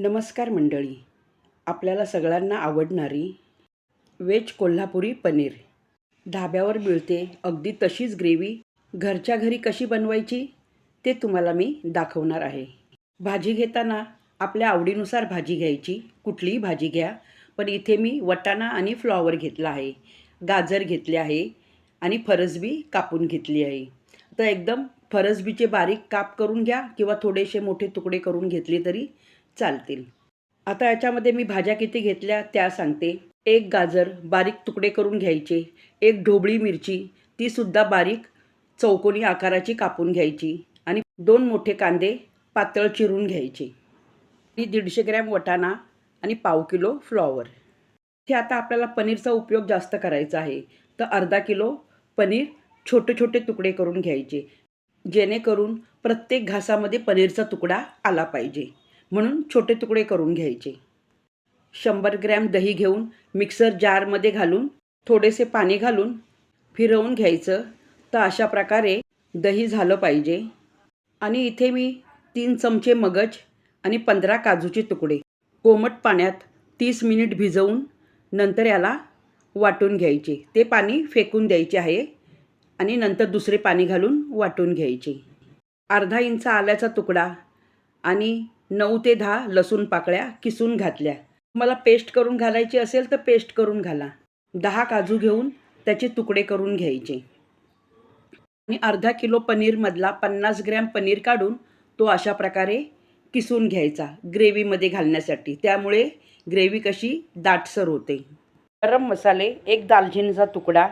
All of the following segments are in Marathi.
नमस्कार मंडळी. आपल्याला सगळ्यांना आवडणारी वेज कोल्हापुरी पनीर. ढाब्यावर मिळते अगदी तशीच ग्रेव्ही. घरच्या घरी कशी बनवायची ते तुम्हाला मी दाखवणार आहे. भाजी घेताना आपल्या आवडीनुसार भाजी घ्यायची. कुठलीही भाजी घ्या पण इथे मी वटाणा आणि फ्लॉवर घेतला आहे. गाजर घेतले आहे आणि फरसबी कापून घेतली आहे. तर एकदम फरसबीचे बारीक काप करून घ्या किंवा थोडेसे मोठे तुकडे करून घेतले तरी चालतील. आता याच्यामध्ये मी भाज्या किती घेतल्या त्या सांगते. एक गाजर बारीक तुकडे करून घ्यायचे. एक ढोबळी मिरची तीसुद्धा बारीक चौकोनी आकाराची कापून घ्यायची. आणि दोन मोठे कांदे पातळ चिरून घ्यायचे. आणि दीडशे ग्रॅम वटाणा आणि पाव किलो फ्लॉवर. हे आता आपल्याला पनीरचा उपयोग जास्त करायचा आहे. तर अर्धा किलो पनीर छोटे छोटे तुकडे करून घ्यायचे. जेणेकरून प्रत्येक घासामध्ये पनीरचा तुकडा आला पाहिजे. म्हणून छोटे तुकडे करून घ्यायचे. शंभर ग्रॅम दही घेऊन मिक्सर जारमध्ये घालून थोडेसे पाणी घालून फिरवून घ्यायचं. तर अशा प्रकारे दही झालं पाहिजे. आणि इथे मी तीन चमचे मगज आणि पंधरा काजूचे तुकडे. कोमट पाण्यात तीस मिनिट भिजवून नंतर याला वाटून घ्यायचे. ते पाणी फेकून द्यायचे आहे आणि नंतर दुसरे पाणी घालून वाटून घ्यायचे. अर्धा इंच आल्याचा तुकडा आणि नऊ ते दहा लसूण पाकळ्या किसून घातल्या. मला पेस्ट करून घालायची असेल तर पेस्ट करून घाला. दहा काजू घेऊन त्याचे तुकडे करून घ्यायचे. आणि अर्धा किलो पनीरमधला पन्नास ग्रॅम पनीर काढून तो अशा प्रकारे किसून घ्यायचा ग्रेव्हीमध्ये घालण्यासाठी. त्यामुळे ग्रेव्ही कशी दाटसर होते. गरम मसाले एक दालचिनीचा तुकडा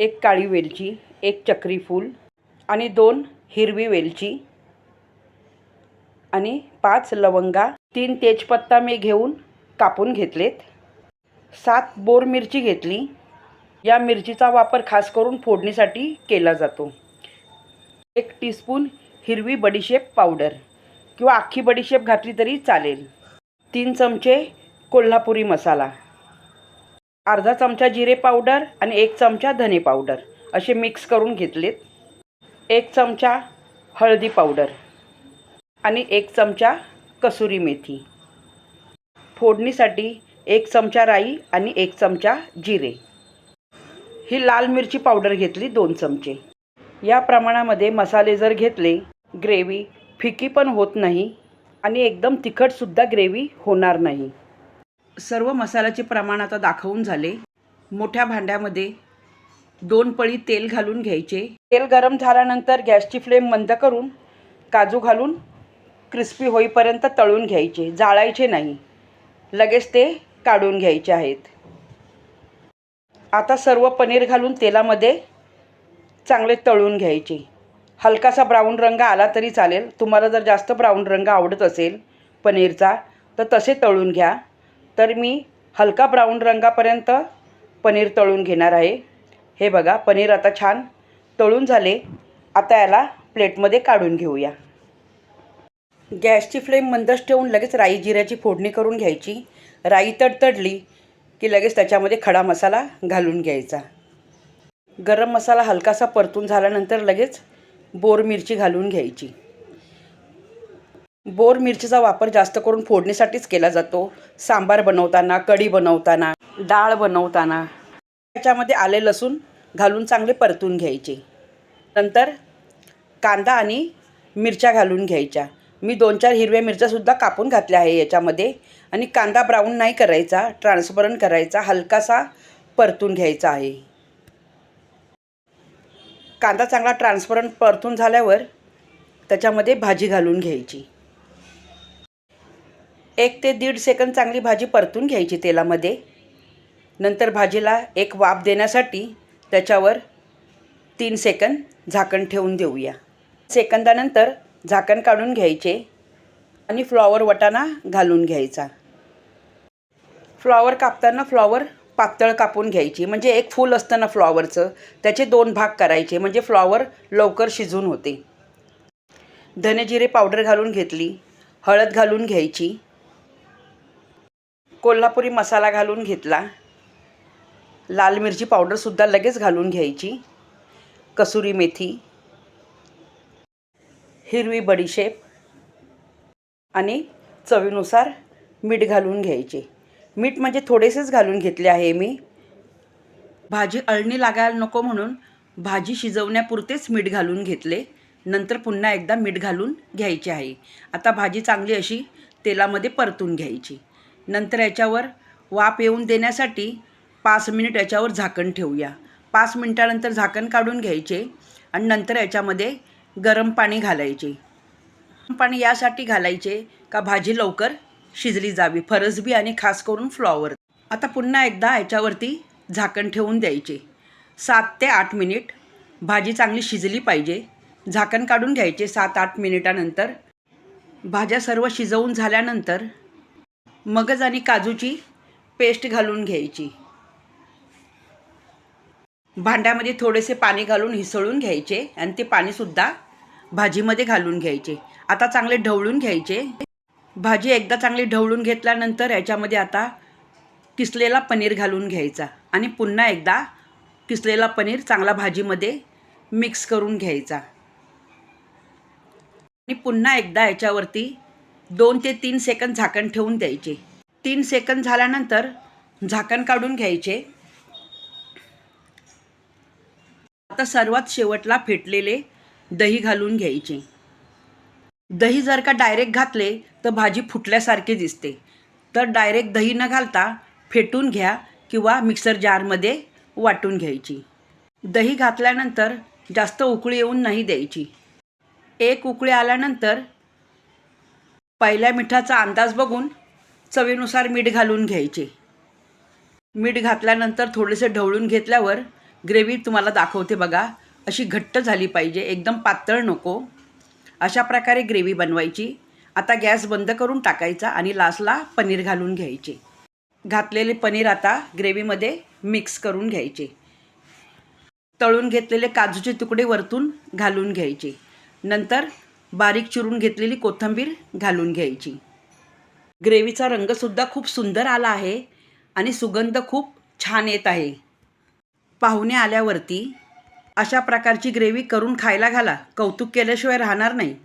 एक काळी वेलची एक चक्री फूल आणि दोन हिरवी वेलची आणि पाच लवंगा तीन तेजपत्ता मी घेऊन कापून घेतलेत. सात बोर मिरची घेतली. या मिरचीचा वापर खास करून फोडणीसाठी केला जातो. एक टीस्पून हिरवी बडीशेप पावडर किंवा अख्खी बडीशेप घातली तरी चालेल. तीन चमचे कोल्हापुरी मसाला. अर्धा चमचा जिरे पावडर आणि एक चमचा धने पावडर असे मिक्स करून घेतलेत. एक चमचा हळदी पावडर. आणि एक चमचा कसुरी मेथी. फोडणीसाठी एक चमचा राई आणि एक चमचा जिरे. ही लाल मिरची पावडर घेतली दोन चमचे. या प्रमाणामध्ये मसाले जर घेतले ग्रेव्ही फिकी पण होत नाही आणि एकदम तिखटसुद्धा ग्रेव्ही होणार नाही. सर्व मसाल्याचे प्रमाण आता दाखवून झाले. मोठ्या भांड्यामध्ये दोन पळी तेल घालून घ्यायचे. तेल गरम झाल्यानंतर गॅसची फ्लेम मंद करून काजू घालून क्रिस्पी होईपर्यंत तळून घ्यायचे जाळायचे नाही. लगेच ते काढून घ्यायचे आहेत. आता सर्व पनीर घालून तेलामध्ये चांगले तळून घ्यायचे. हलकासा ब्राऊन रंग आला तरी चालेल. तुम्हाला जर जास्त ब्राऊन रंग आवडत असेल पनीरचा तर तसे तळून घ्या. तर मी हलका ब्राऊन रंगापर्यंत पनीर तळून घेणार आहे. हे बघा पनीर आता छान तळून झाले. आता याला प्लेटमध्ये काढून घेऊया. गॅसची फ्लेम मंदच ठेवून लगेच राई जिऱ्याची फोडणी करून घ्यायची. राई तडतडली की लगेच त्याच्यामध्ये खडा मसाला घालून घ्यायचा. गरम मसाला हलकासा परतून झाल्यानंतर लगेच बोर मिरची घालून घ्यायची. बोर मिरचीचा वापर जास्त करून फोडणीसाठीच केला जातो. सांबार बनवताना कढी बनवताना डाळ बनवताना. त्याच्यामध्ये आले लसूण घालून चांगले परतून घ्यायचे. नंतर कांदा आणि मिरच्या घालून घ्यायच्या. मी दोन चार हिरव्या मिरच्यासुद्धा कापून घातल्या आहे याच्यामध्ये. आणि कांदा ब्राऊन नाही करायचा ट्रान्सपरंट करायचा हलकासा परतून घ्यायचा आहे. कांदा चांगला ट्रान्सपरंट परतून झाल्यावर त्याच्यामध्ये भाजी घालून घ्यायची. एक ते दीड सेकंद चांगली भाजी परतून घ्यायची तेलामध्ये. नंतर भाजीला एक वाफ देण्यासाठी त्याच्यावर तीन सेकंद झाकण ठेवून देऊया. सेकंदानंतर झाकण काढून घ्यायचे आणि फ्लॉवर वटाणा घालून घ्यायचा. फ्लॉवर कापताना फ्लॉवर पातळ कापून घ्यायची. म्हणजे एक फूल असतं ना फ्लॉवरचं त्याचे दोन भाग करायचे. म्हणजे फ्लॉवर लवकर शिजून होते. धनेजिरे पावडर घालून घेतली हळद घालून घ्यायची कोल्हापुरी मसाला घालून घेतला लाल मिरची पावडरसुद्धा लगेच घालून घ्यायची कसुरी मेथी हिरवी बडीशेप आणि चवीनुसार मीठ घालून घ्यायचे. मीठ म्हणजे थोडेसेच घालून घेतले आहे मी. भाजी अळणी लागायला नको म्हणून भाजी शिजवण्यापुरतेच मीठ घालून घेतले. नंतर पुन्हा एकदा मीठ घालून घ्यायचे आहे. आता भाजी चांगली अशी तेलामध्ये परतून घ्यायची. नंतर याच्यावर वाफ येऊन देण्यासाठी पाच मिनिट याच्यावर झाकण ठेवूया. पाच मिनटानंतर झाकण काढून घ्यायचे आणि नंतर याच्यामध्ये गरम पाणी घालायचे. गरम पाणी यासाठी घालायचे का भाजी लवकर शिजली जावी फरसबी आणि खास करून फ्लॉवर आता पुन्हा एकदा याच्यावरती झाकण ठेवून द्यायचे. सात ते आठ मिनिट भाजी चांगली शिजली पाहिजे. झाकण काढून घ्यायचे सात आठ मिनिटानंतर. भाज्या सर्व शिजवून झाल्यानंतर मगज आणि काजूची पेस्ट घालून घ्यायची. भांड्यामध्ये थोडेसे पाणी घालून हिसळून घ्यायचे आणि ते पाणीसुद्धा भाजीमध्ये घालून घ्यायचे. आता चांगले ढवळून घ्यायचे. भाजी एकदा चांगली ढवळून घेतल्यानंतर याच्यामध्ये आता किसलेला पनीर घालून घ्यायचा आणि पुन्हा एकदा किसलेला पनीर चांगला भाजीमध्ये मिक्स करून घ्यायचा. आणि पुन्हा एकदा याच्यावरती दोन ते तीन सेकंद झाकण ठेवून द्यायचे. तीन सेकंद झाल्यानंतर झाकण काढून घ्यायचे. आता सर्वात शेवटला फेटलेले दही घालून घ्यायचे. दही जर का डायरेक्ट घातले तर भाजी फुटल्यासारखी दिसते. तर डायरेक्ट दही न घालता फेटून घ्या किंवा मिक्सर जारमध्ये वाटून घ्यायची. दही घातल्यानंतर जास्त उकळी येऊन नाही द्यायची. एक उकळी आल्यानंतर पहिल्या मिठाचा अंदाज बघून चवीनुसार मीठ घालून घ्यायचे. मीठ घातल्यानंतर थोडेसे ढवळून घेतल्यावर ग्रेव्ही तुम्हाला दाखवते बघा. अशी घट्ट झाली पाहिजे. एकदम पातळ नको. अशा प्रकारे ग्रेव्ही बनवायची. आता गॅस बंद करून टाकायचा आणि लास्टला पनीर घालून घ्यायचे. घातलेले पनीर आता ग्रेव्हीमध्ये मिक्स करून घ्यायचे. तळून घेतलेले काजूचे तुकडे वरतून घालून घ्यायचे. नंतर बारीक चिरून घेतलेली कोथिंबीर घालून घ्यायची. ग्रेव्हीचा रंगसुद्धा खूप सुंदर आला आहे आणि सुगंध खूप छान येत आहे. पाहुणे आल्यावरती अशा प्रकारची ग्रेव्ही करून खायला घाला. कौतुक केल्याशिवाय राहणार नाही.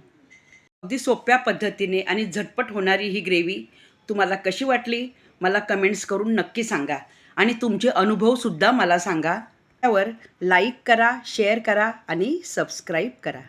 अगदी सोप्या पद्धतीने आणि झटपट होणारी ही ग्रेव्ही तुम्हाला कशी वाटली? मला कमेंट्स करून नक्की सांगा. आणि तुमचे अनुभवसुद्धा मला सांगा. त्यावर लाईक करा शेअर करा आणि सबस्क्राईब करा.